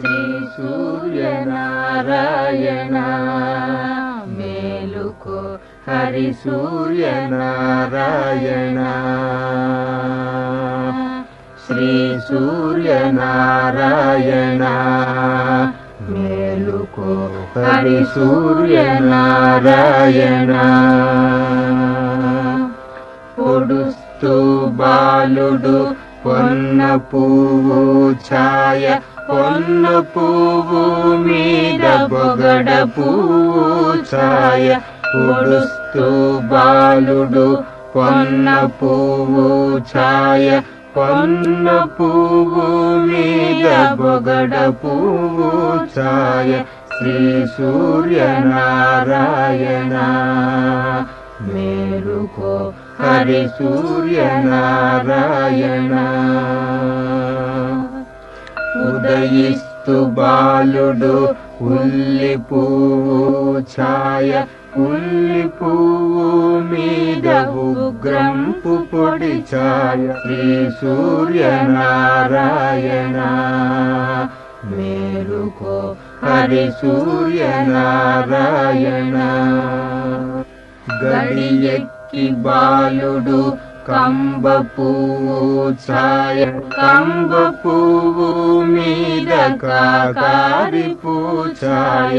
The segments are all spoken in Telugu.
శ్రీ సూర్యనారాయణ. మేలుకో హరి సూర్యనారాయణ. శ్రీ సూర్యనారాయణ. మేలుకో హరి సూర్యనారాయణ. పొడుస్తూ బాలుడు పొన్న పువ్వు ఛాయ పొన్న పువ్వు మీద బొగడ పువ్వు ఛాయ. పొడుస్తూ బాలుడు పొన్న పువ్వు ఛాయ పొన్న పువ్వు మీద బొగడ పువ్వు ఛాయ. శ్రీ సూర్యనారాయణ. మేలుకో హరి సూర్యనారాయణ ఉదయిస్తు బాలుడు ఉల్లి పువ్వు ఛాయ ఉల్లి పువ్వు మీద ఉగ్రంపు పొడి ఛాయ శ్రీ సూర్యనారాయణ మేలుకో హరి సూర్యనారాయణ గడి గడియెక్కి బాలుడు కంబ పువ్వు ఛాయ కంబ పువ్వు మీద కాకారి పూఛాయ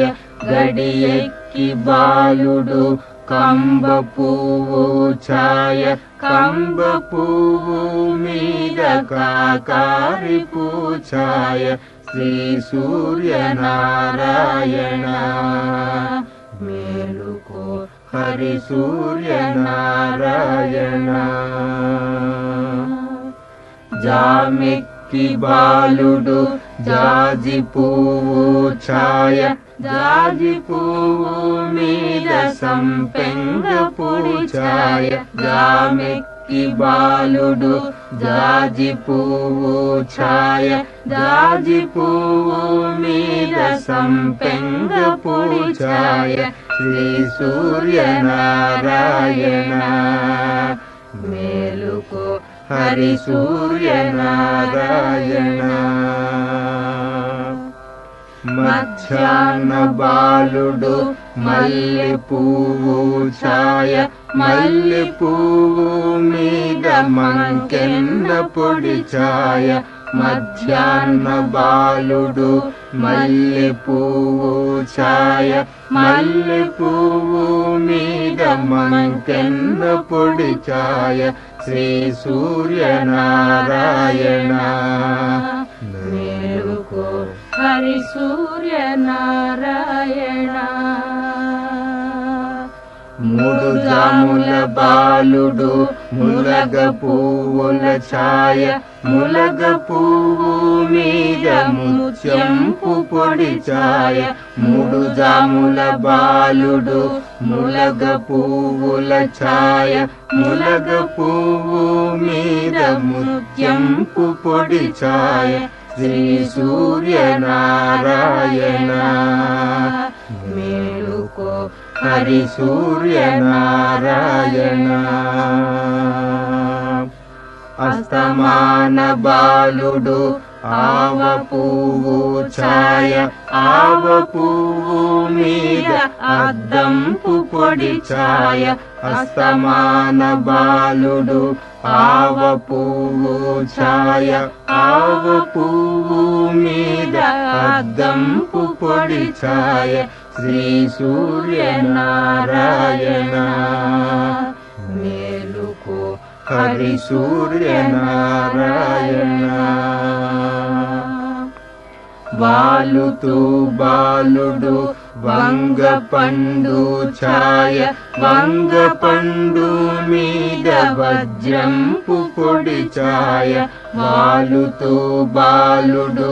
గడియెక్కి బాలుడు కంబ పువ్వు ఛాయ కంబ పువ్వు మీద కాకారి పూఛాయ శ్రీ సూర్యనారాయణ. మేలుకో హరి సూర్యనారాయణ జామెక్కి బాలుడు జాజి పువ్వు ఛాయ జాజి పువ్వు మీద సంపెంగ పొడి ఛాయ జామెక్కి బాలుడు జాజి పువ్వు ఛాయ జాజి పువ్వు మీద సంపెంగ పొడి ఛాయ శ్రీ సూర్యనారాయణ మేలుకో హరి సూర్యనారాయణ మధ్యాహ్న బాలుడు మల్లె పువ్వు ఛాయ మల్లె పువ్వు మీద మంకెన్న పొడి ఛాయ మధ్యాహ్న బాలుడు మల్లె పువ్వు ఛాయ మల్లె పువ్వు మీద మంకెన్న పొడి ఛాయ శ్రీ సూర్యనారాయణ మేలుకో హరి సూర్యనారాయణ మూడు జాముల బాలుడు ములగ పువ్వుల ఛాయ ములగ పువ్వు మీద ముత్యంపు పొడి ఛాయ. మూడు జాముల బాలుడు ములగ పువ్వుల ఛాయ ములగ పువ్వు మీద ముత్యంపు పొడి ఛాయ. శ్రీ సూర్యనారాయణ. మేలుకో హరి సూర్యనారాయణ అస్తమాన బాలుడు ఆవ పువ్వు ఛాయ ఆవ పువ్వు మీద అద్దంపు పొడి ఛాయ అస్తమాన బాలుడు ఆవ పువ్వు ఛాయ ఆవ పువ్వు మీద అద్దంపు పొడి ఛాయ శ్రీ సూర్యనారాయణ మేలుకు హరి సూర్యనారాయణ బాలుతూ బాలుడు వంగ పండు ఛాయ వంగ పండు మీద వజ్రంపు పొడి ఛాయ బాలుతూ బాలుడు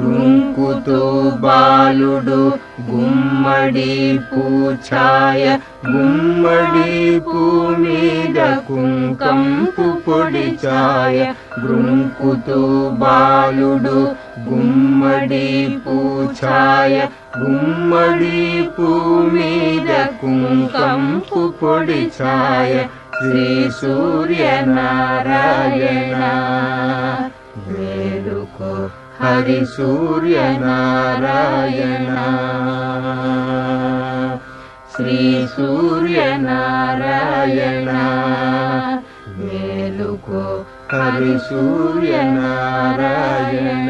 గుంకుతో బాలుడు గుమ్మడి పూఛాయ గుమ్మడి పూ మీద కుంకంపు పొడి ఛాయ గృంకుతూ బాలుడు గుమ్మడి పూఛాయ గుమ్మడి పూ మీద కుంకంపు పొడి ఛాయ శ్రీ సూర్యనారాయణ ಗುರುಕೋ ಹರಿ ಸೂರ್ಯ ನಾರಾಯಣ ಶ್ರೀ ಸೂರ್ಯ ನಾರಾಯಣ ಮೇಲುಕೋ ಹರಿ ಸೂರ್ಯ ನಾರಾಯಣ